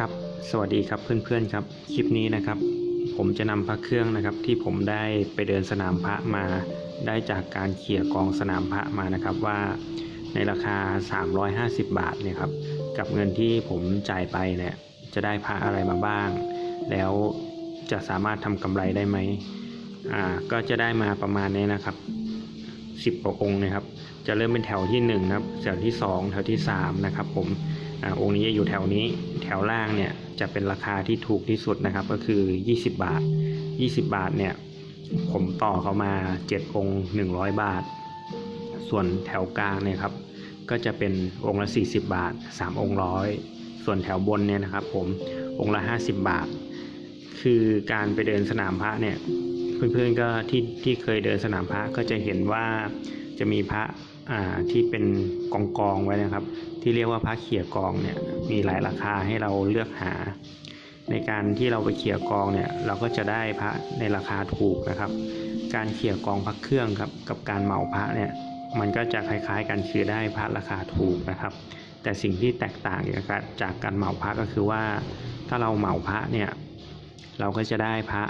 ครับสวัสดีครับเพื่อนๆครับคลิปนี้นะครับ ผมจะนำพระเครื่องนะครับ ที่ผมได้ไปเดินสนามพระมาได้จากการเขี่ยกองสนามพระมานะครับว่าในราคา 350 บาทเนี่ยครับกับเงินที่ผมจ่ายไปเนี่ยจะได้พระอะไรมาบ้าง แล้วจะสามารถทำกำไรได้ไหมอ่าก็จะได้มาประมาณนี้นะครับ10กว่าองค์นะครับ จะเริ่มเป็นแถวที่1นะครับแถวที่ 2 แถวที่3นะครับผม องค์นี้จะอยู่แถวนี้แถวล่างเนี่ยจะเป็นราคาที่ถูกที่สุดนะครับก็คือ 20 บาท 20 บาทเนี่ยผมต่อเขามา 7 องค์ 100 บาท ส่วนแถวกลางเนี่ยครับก็จะเป็นองค์ละ 40 บาท 3 องค์ร้อยส่วนแถวบนเนี่ยนะครับผมองค์ละ 50 บาท คือการไปเดินสนามพระเนี่ยเพื่อนๆก็ที่ที่เคยเดินสนามพระก็จะเห็นว่าจะมีพระอ่าที่เป็นกองกองไว้นะครับ ที่เรียกว่าพระเขี่ยกองเนี่ยมีหลายราคาให้เราเลือกหา ในการที่เราไปเขี่ยกองเนี่ยเราก็จะได้พระในราคาถูกนะครับ การเขี่ยกองพระเครื่องครับกับการเหมาพระเนี่ยมันก็จะคล้ายๆกันคือได้พระราคาถูกนะครับ แต่สิ่งที่แตกต่างจากการจากการเหมาพระก็คือว่าถ้าเราเหมาพระเนี่ยเราก็จะได้พระ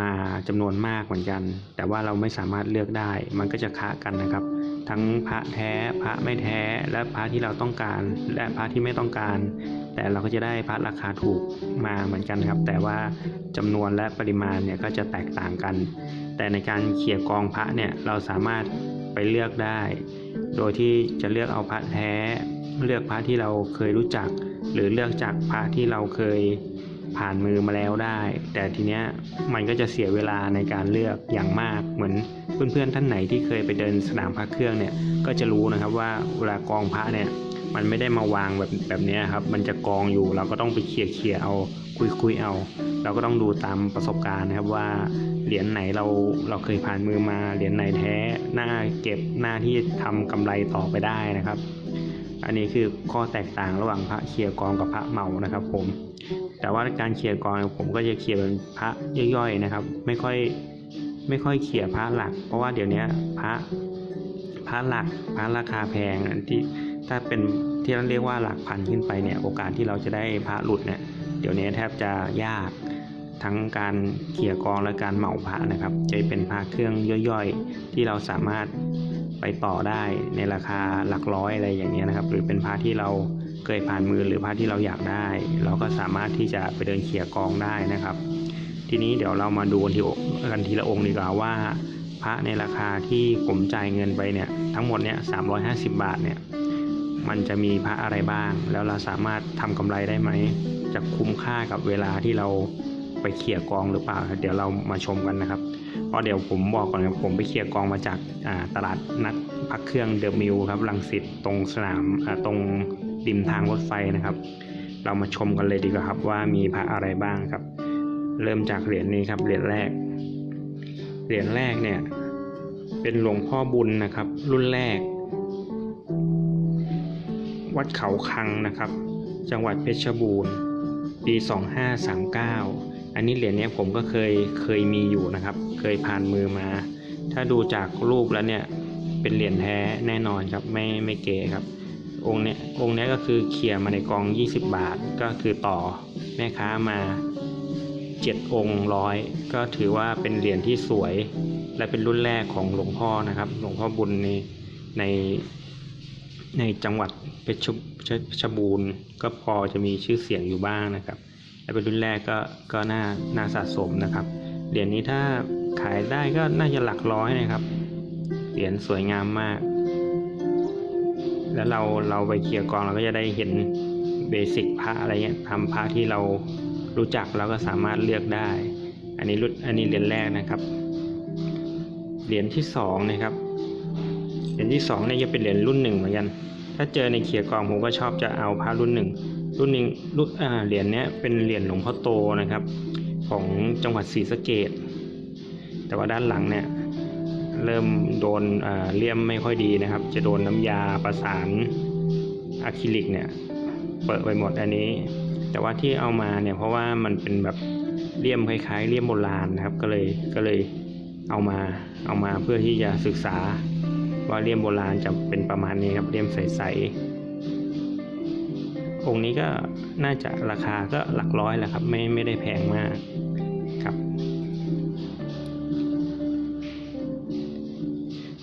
มาจำนวนมากเหมือนกัน แต่ว่าเราไม่สามารถเลือกได้ มันก็จะค้ากันนะครับ ทั้งพระแท้ พระไม่แท้ และพระที่เราต้องการ และพระที่ไม่ต้องการ แต่เราก็จะได้พระราคาถูกมาเหมือนกันครับ แต่ว่าจำนวนและปริมาณเนี่ยก็จะแตกต่างกัน แต่ในการเขี่ยกองพระเนี่ยเราสามารถไปเลือกได้ โดยที่จะเลือกเอาพระแท้ เลือกพระที่เราเคยรู้จัก หรือเลือกจากพระที่เราเคย ผ่านมือมาแล้วได้ แต่ทีเนี้ยมันก็จะเสียเวลาในการเลือกอย่างมาก เหมือนเพื่อนๆท่านไหนที่เคยไปเดินสนามพระเครื่องเนี่ยก็จะรู้นะครับว่าเวลากองพระเนี่ยมันไม่ได้มาวางแบบแบบนี้ครับ มันจะกองอยู่ เราก็ต้องไปเคลียร์เคลียร์เอาคุยคุยเอา เราก็ต้องดูตามประสบการณ์นะครับว่าเหรียญไหนเราเราเคยผ่านมือมา เหรียญไหนแท้ หน้าเก็บหน้าที่ทำกำไรต่อไปได้นะครับ อันนี้คือข้อแตกต่างระหว่างพระเคลียกองกับพระเมานะครับผม แต่ว่าการเคลียกองผมก็จะเคลียเป็นพระย่อยๆนะครับ ไม่ค่อยไม่ค่อยเคลียพระหลัก เพราะว่าเดี๋ยวนี้พระพระหลักพระราคาแพงที่ถ้าเป็นที่เราเรียกว่าหลักพันขึ้นไปเนี่ยโอกาสที่เราจะได้พระหลุดเนี่ยเดี๋ยวนี้แทบจะยากทั้งการเคลียกองและการเหมาพระนะครับ จะเป็นพระเครื่องย่อยๆ ที่เราสามารถ ไปต่อได้ในราคาหลักร้อยอะไรอย่างเงี้ยนะครับ หรือเป็นพระที่เราเคยผ่านมือหรือพระที่เราอยากได้ เราก็สามารถที่จะไปเดินเขี่ยกองได้นะครับ ทีนี้เดี๋ยวเรามาดูกันทีกันทีละองค์ดีกว่าว่า พระในราคาที่ผมจ่ายเงินไปเนี่ยทั้งหมดเนี่ย350บาทเนี่ยมันจะมีพระอะไรบ้าง แล้วเราสามารถทำกำไรได้ไหม จะคุ้มค่ากับเวลาที่เราไปเขี่ยกองหรือเปล่า เดี๋ยวเรามาชมกันนะครับ เพราะเดี๋ยวผมบอกก่อนครับผมไปเคลียร์กองมาจากตลาดนัดพักเครื่องเดอะมิลครับลังสิตตรงสนามตรงริมทางรถไฟนะครับ เรามาชมกันเลยดีกว่าครับว่ามีพระอะไรบ้างครับ เริ่มจากเหรียญนี้ครับเหรียญแรก เหรียญแรกเนี่ยเป็นหลวงพ่อบุญนะครับ รุ่นแรก วัดเขาคังนะครับ จังหวัดเพชรบูรณ์ ปี 2539 อันนี้เหรียญนี้ผมก็เคยเคยมีอยู่นะครับ เคยผ่านมือมา ถ้าดูจากรูปแล้วเนี่ยเป็นเหรียญแท้แน่นอนครับไม่ไม่เก๋ครับ องค์เนี้ยองค์เนี้ยก็คือเคลียร์มาในกอง 20 บาท ก็คือต่อแม่ค้ามา 7 องค์ร้อยก็ถือว่าเป็นเหรียญที่สวย และเป็นรุ่นแรกของหลวงพ่อนะครับ หลวงพ่อบุญในในในจังหวัดเพชรชบูรณ์ก็พอจะมีชื่อเสียงอยู่บ้างนะครับ เป็นรุ่นแรกก็ก็น่าน่าสะสมนะครับ เหรียญนี้ถ้าขายได้ก็น่าจะหลักร้อยนะครับ เหรียญสวยงามมาก แล้วเราเราไปเคลียร์กองเราก็จะได้เห็นเบสิกพระอะไรเงี้ยทำพระที่เรารู้จักเราก็สามารถเลือกได้ อันนี้รุ่นอันนี้เหรียญแรกนะครับ เหรียญที่สองนะครับเหรียญที่สองเนี่ยจะเป็นเหรียญรุ่นหนึ่งเหมือนกัน ถ้าเจอในเขียกองผมก็ชอบจะเอาพระรุ่นหนึ่ง รุ่นหนึ่งรุ่นเหรียญเนี้ยเป็นเหรียญหลวงพ่อโตนะครับ ของจังหวัดศรีสะเกดแต่ว่าด้านหลังเนี่ยเริ่มโดนเลี่ยมไม่ค่อยดีนะครับ จะโดนน้ำยาประสานอะคริลิกเนี่ยเปิดไปหมดอันนี้ แต่ว่าที่เอามาเนี่ยเพราะว่ามันเป็นแบบเลี่ยมคล้ายๆเลี่ยมโบราณนะครับ ก็เลยก็เลยเอามาเอามาเพื่อที่จะศึกษาว่าเลี่ยมโบราณจะเป็นประมาณนี้ครับเลี่ยมใสๆ องค์นี้ก็น่าจะราคาก็หลักร้อยแหละครับไม่ไม่ได้แพงมากครับ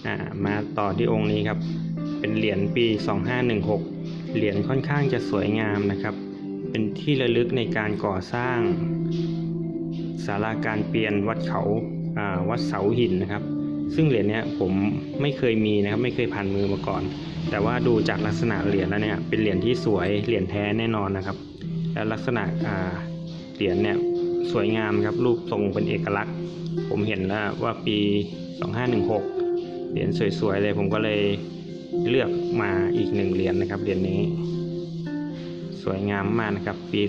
อ่ามาต่อที่องค์นี้ครับ เป็นเหรียญปี 2516 เหรียญค่อนข้างจะสวยงามนะครับ เป็นที่ระลึกในการก่อสร้างศาลาการเปลี่ยนวัดเขาอ่าวัดเสาหินนะครับ ซึ่งเหรียญเนี้ยผมไม่เคยมีนะครับ ไม่เคยผ่านมือมาก่อน แต่ว่าดูจากลักษณะเหรียญแล้วเนี่ยเป็นเหรียญที่สวยเหรียญแท้แน่นอนนะครับ แล้วลักษณะเหรียญเนี่ยสวยงามครับรูปทรงเป็นเอกลักษณ์ ผมเห็นแล้วว่าปี 2516 เหรียญสวยๆเลยผมก็เลยเลือกมาอีกหนึ่งเหรียญนะครับเหรียญนี้ สวยงามมากนะครับปี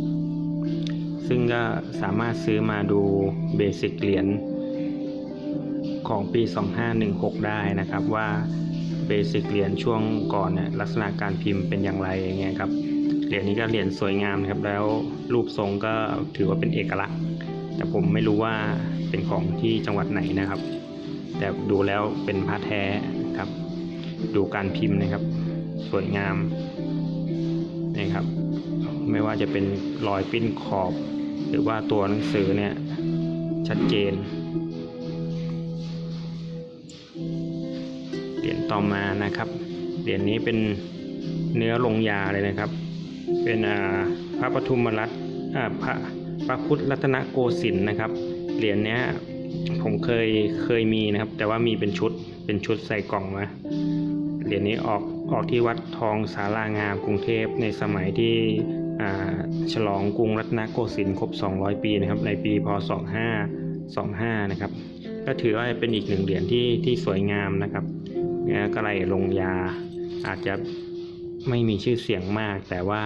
2516 ซึ่งก็สามารถซื้อมาดูเบสิกเหรียญของปี 2516 ได้นะครับว่า เบสิกเหรียญช่วงก่อนเนี่ยลักษณะการพิมพ์เป็นอย่างไรอย่างเงี้ยครับเหรียญนี้ก็เหรียญสวยงามครับแล้วรูปทรงก็ถือว่าเป็นเอกลักษณ์ แต่ผมไม่รู้ว่าเป็นของที่จังหวัดไหนนะครับ แต่ดูแล้วเป็นผ้าแท้ครับ ดูการพิมพ์นะครับ สวยงามนี่ครับ ไม่ว่าจะเป็นรอยปิ้นขอบ หรือว่าตัวหนังสือเนี่ยชัดเจน ต่อมานะครับ เหรียญนี้เป็นเนื้อลงยาเลยนะครับ เป็นพระปทุมรัตน์พระพระพุทธรัตนโกสินทร์นะครับ เหรียญเนี้ยผมเคยเคยมีนะครับ แต่ว่ามีเป็นชุดเป็นชุดใส่กล่องมาเหรียญนี้ออกออกที่วัดทองสารางามกรุงเทพในสมัยที่ฉลองกรุงรัตนโกสินทร์ครบ 200 ปีนะครับ ในปีพศ 2525 นะครับ ก็ถือว่าเป็นอีกหนึ่งเหรียญที่ที่สวยงามนะครับ กระไรลงยา อาจจะไม่มีชื่อเสียงมาก แต่ว่า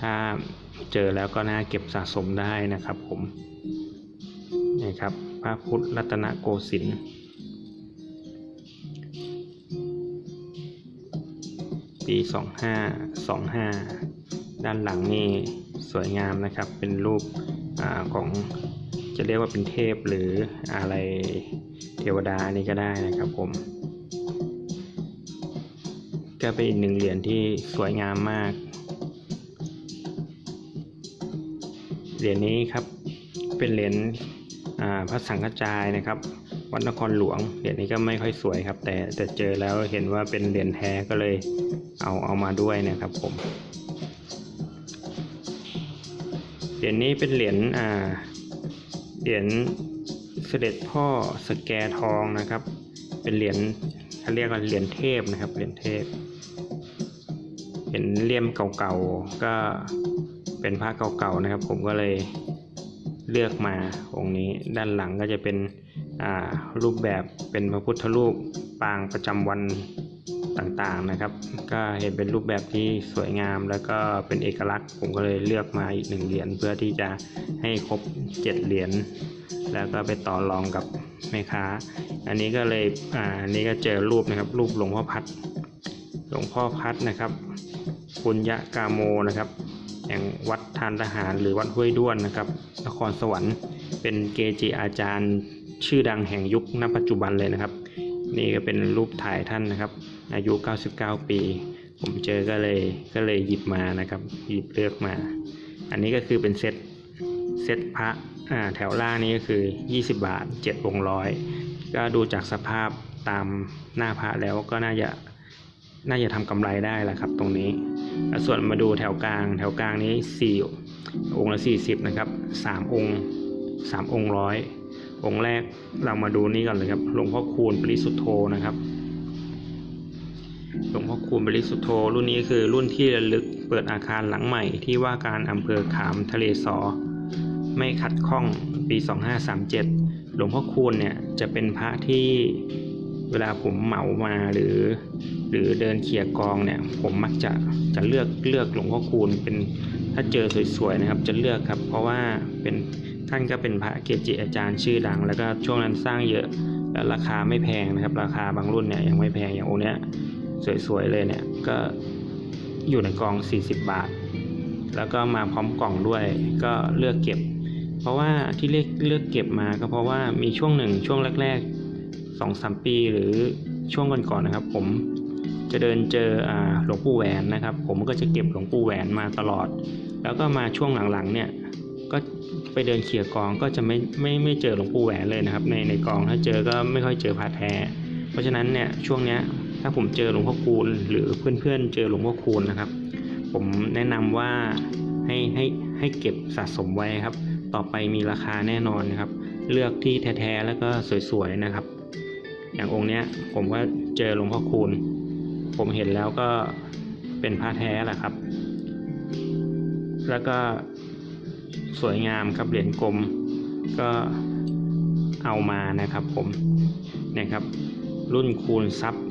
ถ้าเจอแล้วก็น่าเก็บสะสมได้นะครับผมนี่ครับพระพุทธรัตนโกสินทร์ปี 2525 ด้านหลังนี่สวยงามนะครับ เป็นรูปอของจะเรียกว่าเป็นเทพหรืออะไรเทวดานี่ก็ได้นะครับผม ก็เป็นอีกหนึ่งเหรียญที่สวยงามมาก เหรียญนี้ครับเป็นเหรียญพระสังฆจายนะครับ วัดนครหลวง เหรียญนี้ก็ไม่ค่อยสวยครับ แต่แต่เจอแล้วเห็นว่าเป็นเหรียญแท้ก็เลยเอาเอามาด้วยนะครับผม เหรียญนี้เป็นเหรียญเหรียญเสด็จพ่อสแกทองนะครับ เป็นเหรียญ เขาเรียกว่าเหรียญเทพนะครับเหรียญเทพ เห็นเลี่ยมเก่าๆก็เป็นพระเก่าๆนะครับ ผมก็เลยเลือกมาองค์นี้ด้านหลังก็จะเป็นรูปแบบเป็นพระพุทธรูปปางประจำวัน ต่างๆนะครับ ก็เห็นเป็นรูปแบบที่สวยงาม แล้วก็เป็นเอกลักษณ์ ผมก็เลยเลือกมาอีกหนึ่งเหรียญเพื่อที่จะให้ครบเจ็ดเหรียญแล้วก็ไปต่อรองกับแม่ค้า อันนี้ก็เลยอ่าอันนี้ก็เจอรูปนะครับ รูปหลวงพ่อพัดหลวงพ่อพัดนะครับปุญญกาโมนะครับแห่งวัดทานทหารหรือวัดห้วยด้วนนะครับนครสวรรค์เป็นเกจิอาจารย์ชื่อดังแห่งยุคณปัจจุบันเลยนะครับ นี่ก็เป็นรูปถ่ายท่านนะครับ อายุ 99 ปี ผมเจอก็เลยก็เลยหยิบมานะครับ หยิบเลือกมา อันนี้ก็คือเป็นเซตเซตพระอ่าแถวล่างนี้ก็คือ 20 บาท7องค์ร้อยก็ดูจากสภาพตามหน้าพระแล้วก็น่าจะน่าจะทำกำไรได้แหละครับ ตรงนี้ แล้วส่วนมาดูแถวกลาง แถวกลางนี้4องค์ละ 40 นะครับ 3 องค์ 3 องค์ร้อยองค์แรกเรามาดูนี่ก่อนเลยครับหลวงพ่อคูณปริสุทโธนะครับ หลวงพ่อคูณบริสุทธโธ รุ่นนี้คือรุ่นที่ระลึกเปิดอาคารหลังใหม่ที่ว่าการอำเภอขามทะเลสอ ไม่ขัดข้องปี 2537 หลวงพ่อคูณเนี่ยจะเป็นพระที่เวลาผมเหมามาหรือ หรือเดินเขี่ยกองเนี่ยผมมักจะจะเลือกเลือกหลวงพ่อคูณเป็นถ้าเจอสวยๆนะครับจะเลือกครับ เพราะว่าเป็นท่านก็เป็นพระเกจิอาจารย์ชื่อดัง แล้วก็ช่วงนั้นสร้างเยอะแล้วราคาไม่แพงนะครับ ราคาบางรุ่นเนี่ยยังไม่แพงอย่างองค์เนี้ย สวยๆเลยเนี่ยก็อยู่ในกอง 40 บาท แล้วก็มาพร้อมกล่องด้วยก็เลือกเก็บ เพราะว่าที่เลือกเลือกเก็บมาก็เพราะว่ามีช่วงหนึ่งช่วงแรกๆสองสามปีหรือช่วงก่อนๆนะครับ ผมจะเดินเจอหลวงปู่แหวนนะครับ ผมก็จะเก็บหลวงปู่แหวนมาตลอด แล้วก็มาช่วงหลังๆเนี่ยก็ไปเดินเขี่ยกองก็จะไม่ไม่ไม่เจอหลวงปู่แหวนเลยนะครับ ในในกองถ้าเจอก็ไม่ค่อยเจอพระแท้ เพราะฉะนั้นเนี่ยช่วงเนี้ย ถ้าผมเจอหลวงพ่อคูณหรือเพื่อนๆเจอหลวงพ่อคูณนะครับ ผมแนะนำว่าให้ให้ให้เก็บสะสมไว้ครับ ต่อไปมีราคาแน่นอนนะครับ เลือกที่แท้ๆแล้วก็สวยๆนะครับ อย่างองค์เนี้ยผมก็เจอหลวงพ่อคูณ ผมเห็นแล้วก็เป็นพระแท้แหละครับ แล้วก็สวยงามครับเหรียญกลมก็เอามานะครับผมนะครับรุ่นคูณทรัพย์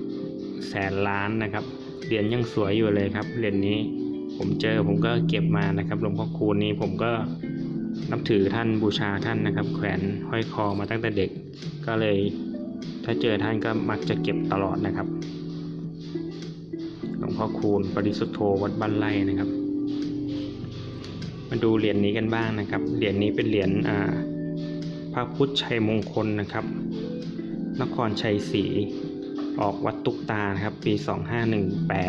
แสนล้านนะครับ เหรียญยังสวยอยู่เลยครับ เหรียญนี้ผมเจอผมก็เก็บมานะครับหลวงพ่อคูณนี้ผมก็นับถือท่านบูชาท่านนะครับ แขวนห้อยคอมาตั้งแต่เด็ก ก็เลยถ้าเจอท่านก็มักจะเก็บตลอดนะครับ หลวงพ่อคูณปริสุทธโธวัดบ้านไร่นะครับ มาดูเหรียญนี้กันบ้างนะครับ เหรียญนี้เป็นเหรียญพระพุทธชัยมงคลนะครับ นครชัยศรี ออกวัดตุกตานะครับ ปี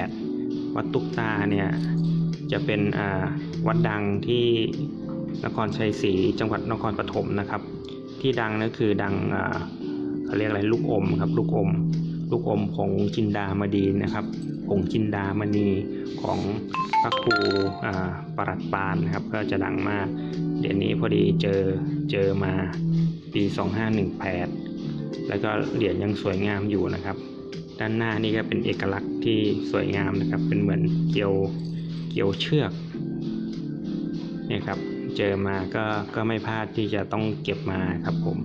2518 วัดตุกตาเนี่ยจะเป็นวัดดังที่นครชัยศรีจังหวัดนครปฐมนะครับ ที่ดังนั่นคือดังเขาเรียกอะไรลูกอมครับลูกอม ลูกอมผงจินดามณีนะครับผงจินดามณีของพระครูปรัดปานนะครับ ก็จะดังมาก เดี๋ยวนี้พอดีเจอเจอมาปี 2518 แล้วก็เหรียญยังสวยงามอยู่นะครับ ด้านหน้านี่ก็เป็นเอกลักษณ์ที่สวยงามนะครับ เป็นเหมือนเกลียวเกลียวเชือกเนี่ยครับ เจอมาก็ก็ไม่พลาดที่จะต้องเก็บมาครับผม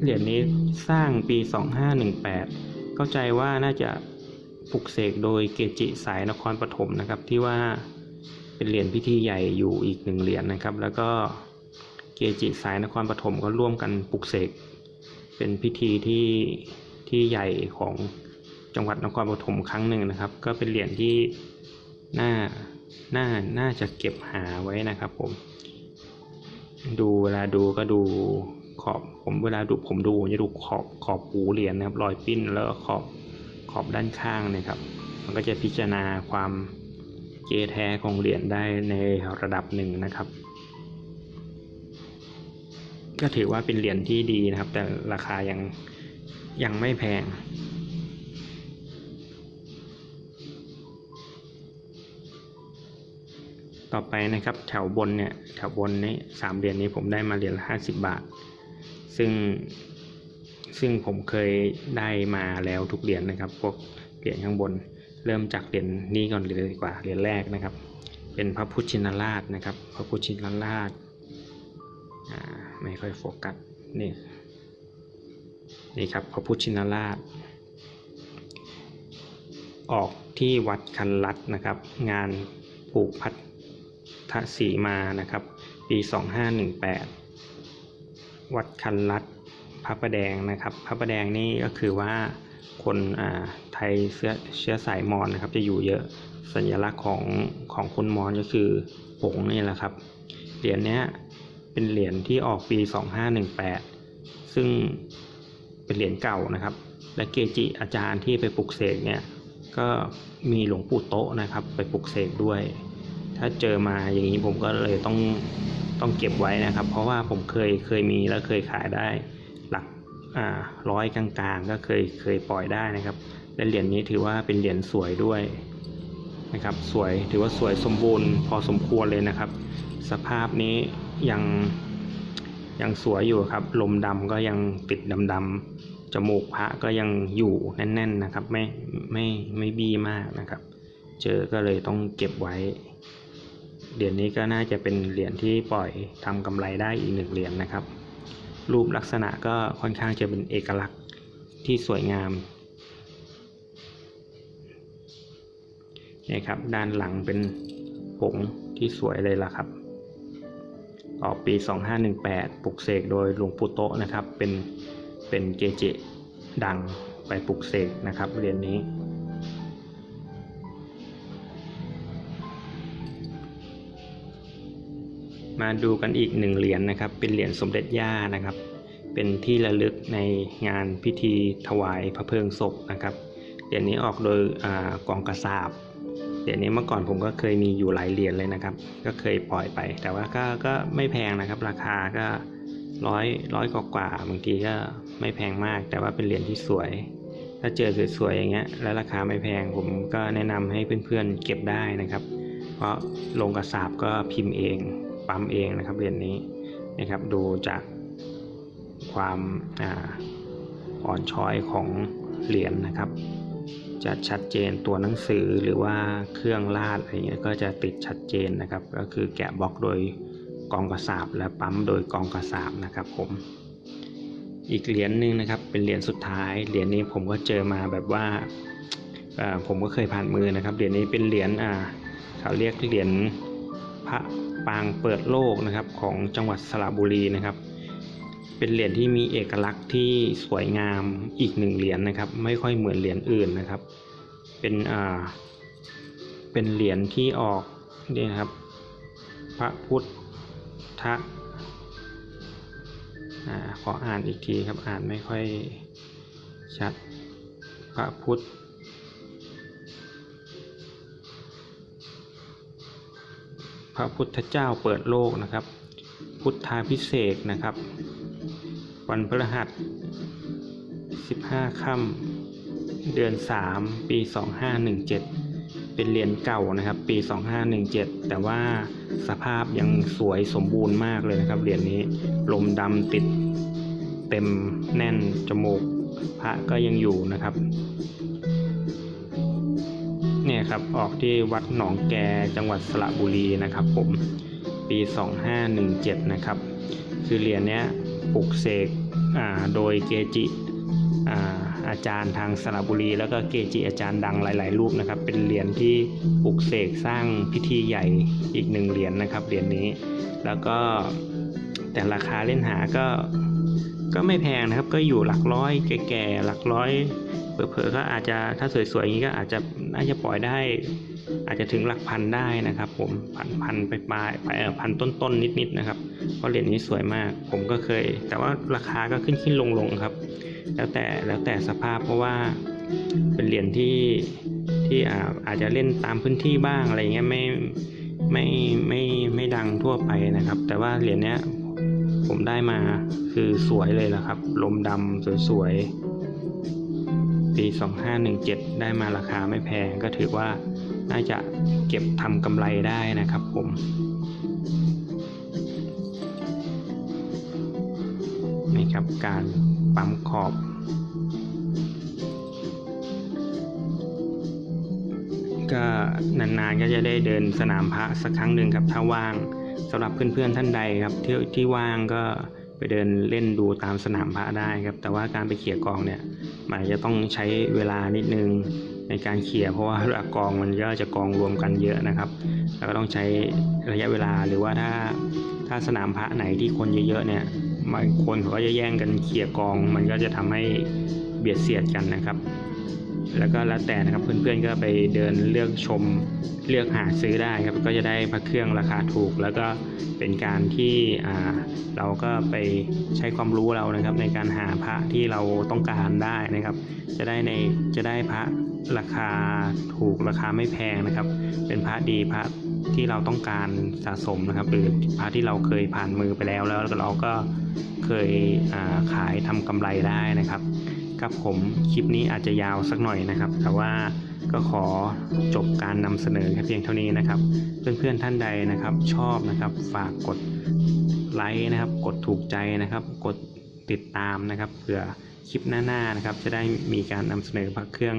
เหรียญนี้สร้างปี 2518 เข้าใจว่าน่าจะปลุกเสกโดยเกจิสายนครปฐมนะครับ ที่ว่าเป็นเหรียญพิธีใหญ่อยู่อีกหนึ่งเหรียญนะครับ แล้วก็เกจิสายนครปฐมก็ร่วมกันปลุกเสก เป็นพิธีที่ที่ใหญ่ของจังหวัดนครปฐมครั้งหนึ่งนะครับ ก็เป็นเหรียญที่น่าน่าน่าจะเก็บหาไว้นะครับ ผม ดูเวลาดูก็ดูขอบผมเวลาดูผมดูจะดูขอบขอบหูเหรียญนะครับ รอยปิ้นแล้วขอบขอบด้านข้างเนะครับ มันก็จะพิจารณาความเกแท้ของเหรียญได้ในระดับหนึ่งนะครับ ก็ถือว่าเป็นเหรียญที่ดีนะครับ แต่ราคายังยังไม่แพง ต่อไปนะครับแถวบนเนี่ยแถวบนนี้สามเหรียญนี้ผมได้มาเหรียญละห้าสิบบาท ซึ่งซึ่งผมเคยได้มาแล้วทุกเหรียญนะครับ พวกเหรียญข้างบน เริ่มจากเหรียญนี้ก่อนเลยดีกว่าเหรียญแรกนะครับ เป็นพระพุทธชินราชนะครับ พระพุทธชินราชอ่า ไม่ค่อยโฟกัสนี่นี่ครับพระพุทธชินราช ออกที่วัดคันลัดนะครับ งานผูกพัดทสีมานะครับ ปี 2518 วัดคันลัดพระประแดงนะครับ พระประแดงนี่ก็คือว่าคนอ่าไทยเชื้อเชื้อสายมอญนะครับ จะอยู่เยอะสัญลักษณ์ของของคนมอญก็คือผงนี่แหละครับเหรียญเนี้ย เป็นเหรียญที่ออกปี 2518 ซึ่งเป็นเหรียญเก่านะครับ และเกจิอาจารย์ที่ไปปลุกเสกเนี่ยก็มีหลวงปู่โตะนะครับ ไปปลุกเสกด้วย ถ้าเจอมาอย่างนี้ผมก็เลยต้องต้องเก็บไว้นะครับ เพราะว่าผมเคยเคยมีแล้วเคยขายได้หลักอ่าร้อยกลางๆ ก็เคยเคยปล่อยได้นะครับและเหรียญนี้ถือว่าเป็นเหรียญสวยด้วยนะครับ สวยถือว่าสวยสมบูรณ์พอสมควรเลยนะครับ สภาพนี้ ยังยังสวยอยู่ครับ ลมดำก็ยังติดดำๆจมูกพระก็ยังอยู่แน่น ๆนะครับ ไม่ไม่ไม่บี้มากนะครับ เจอก็เลยต้องเก็บไว้เหรียญนี้ก็น่าจะเป็นเหรียญที่ปล่อยทำกำไรได้อีกหนึ่งเหรียญนะครับ รูปลักษณะก็ค่อนข้างจะเป็นเอกลักษณ์ที่สวยงามนี่ครับ ด้านหลังเป็นผงที่สวยเลยล่ะครับ ออกปี 2518 ปลุกเสกโดยหลวงปู่โตะนะครับ เป็นเป็นเกจิดังไปปลุกเสกนะครับเหรียญนี้มาดูกันอีกหนึ่งเหรียญนะครับ เป็นเหรียญสมเด็จย่านะครับ เป็นที่ระลึกในงานพิธีถวายพระเพลิงศพนะครับ เหรียญนี้ออกโดยอกองกระสาบ เหรียญนี้เมื่อก่อนผมก็เคยมีอยู่หลายเหรียญเลยนะครับ ก็เคยปล่อยไป แต่ว่าก็ก็ไม่แพงนะครับ ราคาก็ร้อยร้อยกว่าบางทีก็ไม่แพงมาก แต่ว่าเป็นเหรียญที่สวย ถ้าเจอสวยๆอย่างเงี้ย แล้วราคาไม่แพงผมก็แนะนำให้เพื่อนๆเก็บได้นะครับ เพราะลงกระสาบก็พิมพ์เองปั๊มเองนะครับเหรียญนี้นะครับ ดูจากความอาอ่อนช้อยของเหรียญนะครับ จะชัดเจนตัวหนังสือหรือว่าเครื่องลาดอะไรเงี้ยก็จะติดชัดเจนนะครับ ก็คือแกะบล็อกโดยกองกระสาบและปั๊มโดยกองกระสาบนะครับผม อีกเหรียญหนึ่งนะครับเป็นเหรียญสุดท้ายเหรียญนี้ผมก็เจอมาแบบว่าผมก็เคยผ่านมือนะครับเหรียญนี้เป็นเหรียญอ่าเขาเรียกเหรียญพระปางเปิดโลกนะครับของจังหวัดสระบุรีนะครับ เป็นเหรียญที่มีเอกลักษณ์ที่สวยงามอีกหนึ่งเหรียญนะครับ ไม่ค่อยเหมือนเหรียญอื่นนะครับ เป็นอ่าเป็นเหรียญที่ออกนี่นะครับ พระพุทธอาขออ่านอีกทีครับอ่านไม่ค่อยชัดพระพุทธพระพุทธเจ้าเปิดโลกนะครับ พุทธาพิเศษนะครับ วันพฤหัส 15 ค่ำเดือน 3 ปี 2517 เป็นเหรียญเก่านะครับ ปี 2517 แต่ว่าสภาพยังสวยสมบูรณ์มากเลยนะครับเหรียญนี้ลมดำติดเต็มแน่นจมูกพระก็ยังอยู่นะครับ เนี่ยครับออกที่วัดหนองแกจังหวัดสระบุรีนะครับผมปี 2517 นะครับ คือเหรียญเนี้ย ปลุกเสกโดยเกจิอาอาจารย์ทางสระบุรี แล้วก็เกจิอาจารย์ดังหลาย ๆ รูปนะครับ เป็นเหรียญที่ปลุกเสกสร้างพิธีใหญ่อีกหนึ่งเหรียญนะครับเหรียญนี้ แล้วก็แต่ราคาเล่นหาก็ก็ไม่แพงนะครับก็อยู่หลักร้อยแก่ๆหลักร้อยเผลอๆก็อาจจะถ้าสวยๆอย่างนี้ก็อาจจะน่าจะปล่อยได้ อาจจะถึงหลักพันได้นะครับ ผมพันพันไปปลายไปเอ่อพันต้นๆนิดๆนะครับเพราะเหรียญนี้สวยมาก ผมก็เคย แต่ว่าราคาก็ขึ้นขึ้นลงลงครับ แล้วแต่แล้วแต่สภาพเพราะว่าเป็นเหรียญที่ที่อาอาจจะเล่นตามพื้นที่บ้างอะไรเงี้ยไม่ไม่ไม่ไม่ดังทั่วไปนะครับ แต่ว่าเหรียญเนี้ยผมได้มาคือสวยเลยละครับ ลมดำสวยๆปี 2517 ได้มาราคาไม่แพงก็ถือว่า น่าจะเก็บทำกำไรได้นะครับผมนี่ครับการปั๊มขอบก็นานๆก็จะได้เดินสนามพระสักครั้งหนึ่งครับถ้าว่างสำหรับเพื่อนๆท่านใดครับที่ที่ว่างก็ไปเดินเล่นดูตามสนามพระได้ครับ แต่ว่าการไปเขี่ยกองเนี่ยมันจะต้องใช้เวลานิดนึง ในการเขี่ยเพราะว่าเวลากองมันก็จะกองรวมกันเยอะนะครับ แล้วก็ต้องใช้ระยะเวลาหรือว่าถ้าถ้าสนามพระไหนที่คนเยอะๆเนี่ยคนเขาก็จะแย่งกันเขี่ยกอง มันก็จะทำให้เบียดเสียดกันนะครับ แล้วก็แล้วแต่นะครับเพื่อนๆก็ไปเดินเลือกชมเลือกหาซื้อได้ครับ ก็จะได้พระเครื่องราคาถูก แล้วก็เป็นการที่อ่าเราก็ไปใช้ความรู้เรานะครับ ในการหาพระที่เราต้องการได้นะครับ จะได้ในจะได้พระราคาถูกราคาไม่แพงนะครับ เป็นพระดีพระที่เราต้องการสะสมนะครับ หรือพระที่เราเคยผ่านมือไปแล้วแล้วเราก็เคยอ่าขายทำกำไรได้นะครับ ครับผมคลิปนี้อาจจะยาวสักหน่อยนะครับ แต่ว่าก็ขอจบการนำเสนอแค่เพียงเท่านี้นะครับ เพื่อนๆท่านใดนะครับ ชอบนะครับฝากกดไลค์นะครับ กดถูกใจนะครับ กดติดตามนะครับเผื่อคลิปหน้าๆนะครับ จะได้มีการนำเสนอพระเครื่อง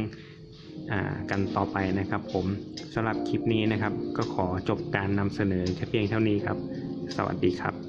อกันต่อไปนะครับ ผมสำหรับคลิปนี้นะครับ ก็ขอจบการนำเสนอแค่เพียงเท่านี้ครับ สวัสดีครับ